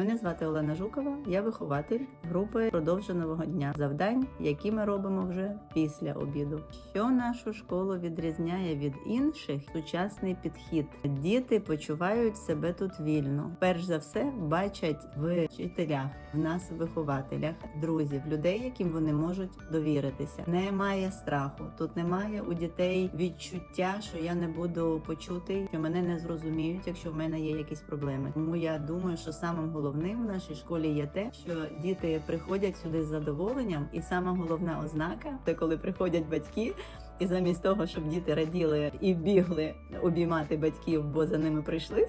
Мене звати Олена Жукова, я вихователь групи продовженого дня завдань, які ми робимо вже після обіду. Що нашу школу відрізняє від інших сучасний підхід. Діти почувають себе тут вільно. Перш за все, бачать в вчителях, в нас, вихователях, друзів, людей, яким вони можуть довіритися. Немає страху. Тут немає у дітей відчуття, що я не буду почутий, що мене не зрозуміють, якщо в мене є якісь проблеми. Тому я думаю, що самим головним в нашій школі є те, що діти приходять сюди з задоволенням, і сама головна ознака це коли приходять батьки. І замість того, щоб діти раділи і бігли обіймати батьків, бо за ними прийшли.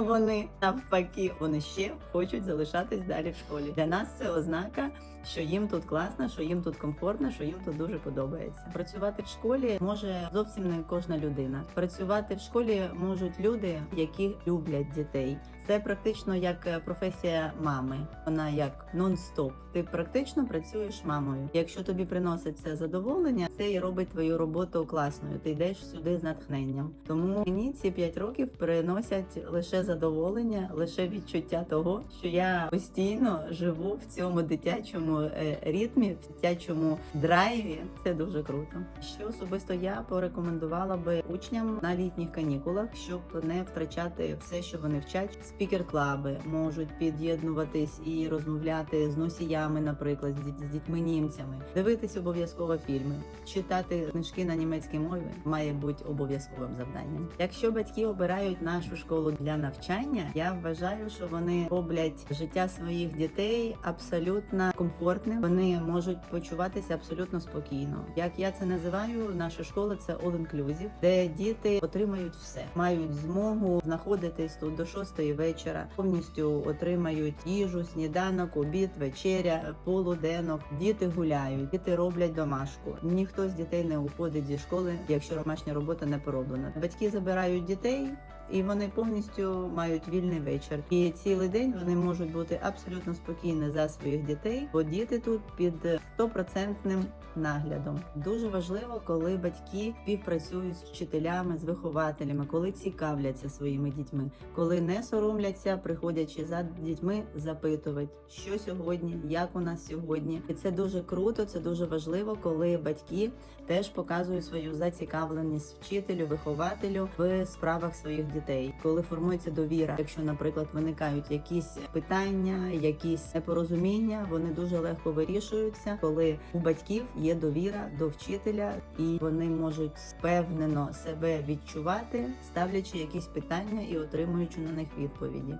Вони навпаки, вони ще хочуть залишатись далі в школі. Для нас це ознака, що їм тут класно, що їм тут комфортно, що їм тут дуже подобається. Працювати в школі може зовсім не кожна людина. Працювати в школі можуть люди, які люблять дітей. Це практично як е, професія мами. Вона як нон-стоп. Ти практично працюєш мамою. Якщо тобі приносить це задоволення, це і робить твою роботу класною. Ти йдеш сюди з натхненням. Тому мені ці 5 років приносять лише задоволення, лише відчуття того, що я постійно живу в цьому дитячому е, ритмі, в дитячому драйві. Це дуже круто. Що особисто я порекомендувала би учням на літніх канікулах, щоб не втрачати все, що вони вчать. Спікер-клаби можуть під'єднуватись і розмовляти з носіями, наприклад, з, діт- з дітьми німцями, дивитись обов'язково фільми, читати книжки на німецькій мові має бути обов'язковим завданням. Якщо батьки обирають нашу школу для навчання, я вважаю, що вони роблять життя своїх дітей абсолютно комфортним. Вони можуть почуватися абсолютно спокійно. Як я це називаю, наша школа це all-inclusive, де діти отримають все, мають змогу знаходитись тут до шостої вечора, повністю отримають їжу, сніданок, обід, вечеря, полуденок. Діти гуляють, діти роблять домашку. Ніхто з дітей не уходить зі школи, якщо домашня робота не пороблена. Батьки забирають дітей. І вони повністю мають вільний вечір. І цілий день вони можуть бути абсолютно спокійні за своїх дітей, бо діти тут під стопроцентним наглядом. Дуже важливо, коли батьки співпрацюють з вчителями, з вихователями, коли цікавляться своїми дітьми, коли не соромляться, приходячи за дітьми, запитувати, що сьогодні, як у нас сьогодні. І це дуже круто, це дуже важливо, коли батьки теж показують свою зацікавленість вчителю, вихователю в справах своїх дітей, коли формується довіра. Якщо, наприклад, виникають якісь питання, якісь непорозуміння, вони дуже легко вирішуються, коли у батьків є довіра до вчителя, і вони можуть впевнено себе відчувати, ставлячи якісь питання і отримуючи на них відповіді.